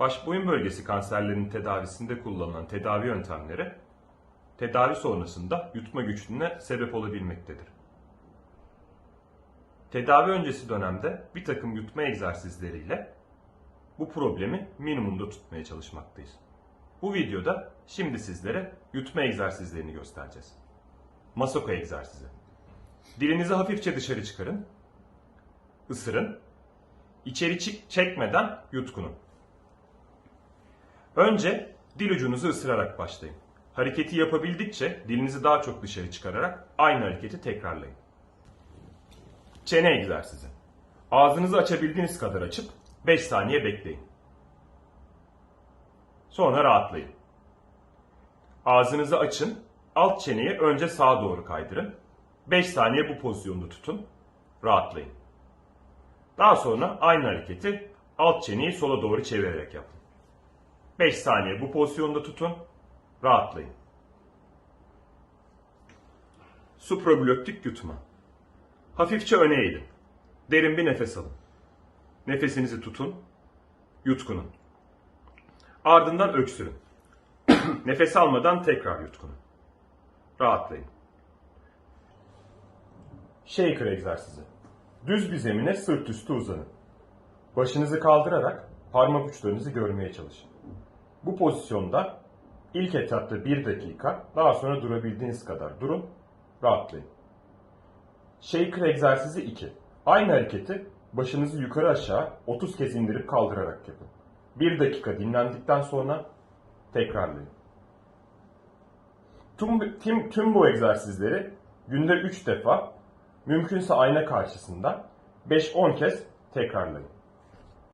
baş boyun bölgesi kanserlerinin tedavisinde kullanılan tedavi yöntemleri tedavi sonrasında yutma güçlüğüne sebep olabilmektedir. Tedavi öncesi dönemde bir takım yutma egzersizleriyle bu problemi minimumda tutmaya çalışmaktayız. Bu videoda şimdi sizlere yutma egzersizlerini göstereceğiz. Masoko egzersizi. Dilinizi hafifçe dışarı çıkarın. Isırın. İçeri çekmeden yutkunun. Önce dil ucunuzu ısırarak başlayın. Hareketi yapabildikçe dilinizi daha çok dışarı çıkararak aynı hareketi tekrarlayın. Çene egzersizi. Ağzınızı açabildiğiniz kadar açıp 5 saniye bekleyin. Sonra rahatlayın. Ağzınızı açın, alt çeneyi önce sağa doğru kaydırın. 5 saniye bu pozisyonda tutun, rahatlayın. Daha sonra aynı hareketi alt çeneyi sola doğru çevirerek yapın. 5 saniye bu pozisyonda tutun, rahatlayın. Supraglottik yutma. Hafifçe öne eğilin. Derin bir nefes alın. Nefesinizi tutun, yutkunun. Ardından öksürün. Nefes almadan tekrar yutkunun. Rahatlayın. Shaker egzersizi. Düz bir zemine sırt üstü uzanın. Başınızı kaldırarak parmak uçlarınızı görmeye çalışın. Bu pozisyonda ilk etapta 1 dakika, daha sonra durabildiğiniz kadar durun, rahatlayın. Shaker egzersizi 2. Aynı hareketi başınızı yukarı aşağı 30 kez indirip kaldırarak yapın. 1 dakika dinlendikten sonra tekrarlayın. Tüm, tüm, tüm bu egzersizleri günde 3 defa, mümkünse ayna karşısında 5-10 kez tekrarlayın.